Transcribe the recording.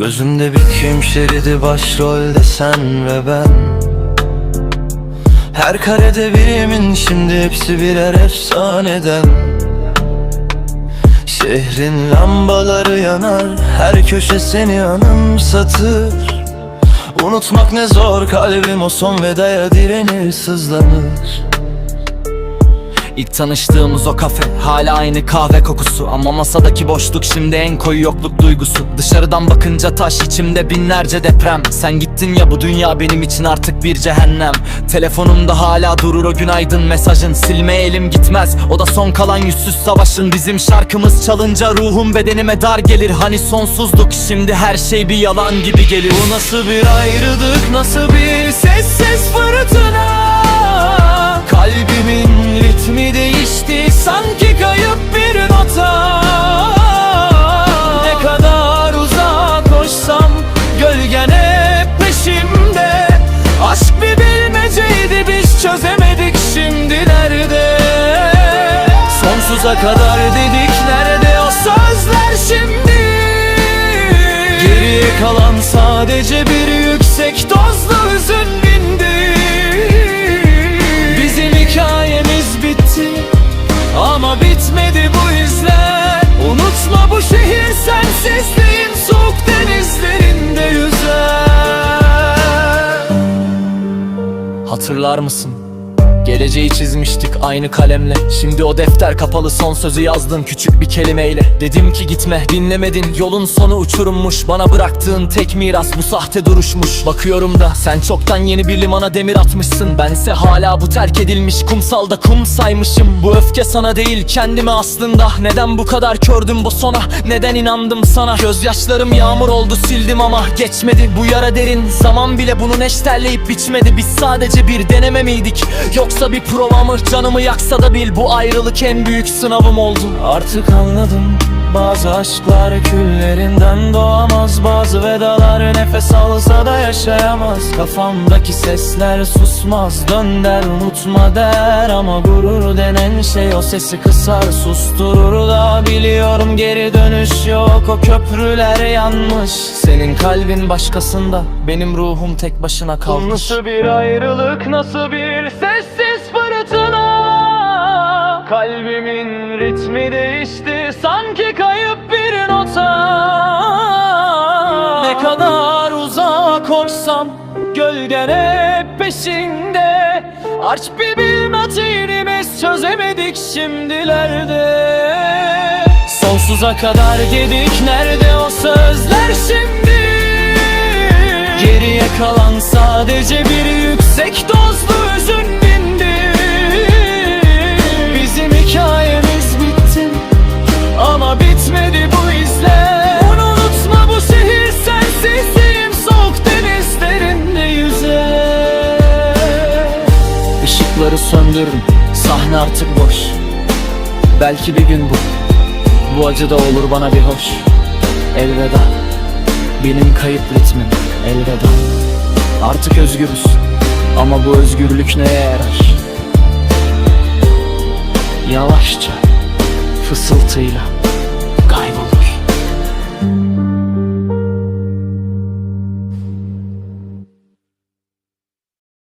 Gözümde bir film şeridi başrolde sen ve ben. Her karede birimin şimdi hepsi birer efsaneden. Şehrin lambaları yanar Her köşe seni anımsatır. Unutmak ne zor kalbim o son vedaya direnir sızlanır İlk tanıştığımız o kafe hala aynı kahve kokusu. Ama masadaki boşluk şimdi en koyu yokluk duygusu. Dışarıdan bakınca taş içimde binlerce deprem. Sen gittin ya bu dünya benim için artık bir cehennem. Telefonumda hala durur o günaydın mesajın. Silmeye elim gitmez o da son kalan yüzsüz savaşın. Bizim şarkımız çalınca ruhum bedenime dar gelir. Hani sonsuzluk şimdi her şey bir yalan gibi gelir Bu nasıl bir ayrılık nasıl bir sessiz Sonsuza kadar dedik nerede o sözler şimdi? Geriye kalan sadece bir yüksek dozlu hüzün bindi. Bizim hikayemiz bitti ama bitmedi bu izler. Unutma bu şehir sensizliğin soğuk denizlerinde yüzer. Hatırlar mısın? Geleceği çizmiştik aynı kalemle. Şimdi o defter kapalı son sözü yazdın küçük bir kelimeyle. Dedim ki gitme dinlemedin yolun sonu uçurummuş. Bana bıraktığın tek miras bu sahte duruşmuş. Bakıyorum da sen çoktan yeni bir limana demir atmışsın. Bense hala bu terk edilmiş kumsalda kum saymışım. Bu öfke sana değil kendime aslında. Neden bu kadar kördüm bu sona? Neden inandım sana? Gözyaşlarım yağmur oldu sildim ama geçmedi. Bu yara derin Zaman bile bunu neşterleyip biçmedi. Biz sadece bir deneme miydik Yoksa bir prova mı canımı yaksa da bil. Bu ayrılık en büyük sınavım oldu. Artık anladım bazı aşklar küllerinden doğamaz. Bazı vedalar nefes alsa da yaşayamaz. Kafamdaki sesler susmaz Dön der unutma der. Ama gurur denen şey o sesi kısar Susturur da biliyorum geri dönüş yok. O köprüler yanmış Senin kalbin başkasında. Benim ruhum tek başına kalmış. Nasıl bir ayrılık nasıl bir sessiz fırtına Kalbimin ritmi değişti sanki kayıp bir nota. Ne kadar uzağa koşsam gölgen hep peşinde. Aç bir bilmediğimiz çözemedik şimdilerde. Sonsuza kadar dedik nerede o sözler şimdi? Geriye kalan sadece bir yüksek dozlu Işıkları söndürdüm Sahne artık boş. Belki bir gün bu Bu acı da olur bana bir hoş. Elveda Benim kayıp ritmim elveda. Artık özgürüz Ama bu özgürlük neye yarar? Yavaşça Fısıltıyla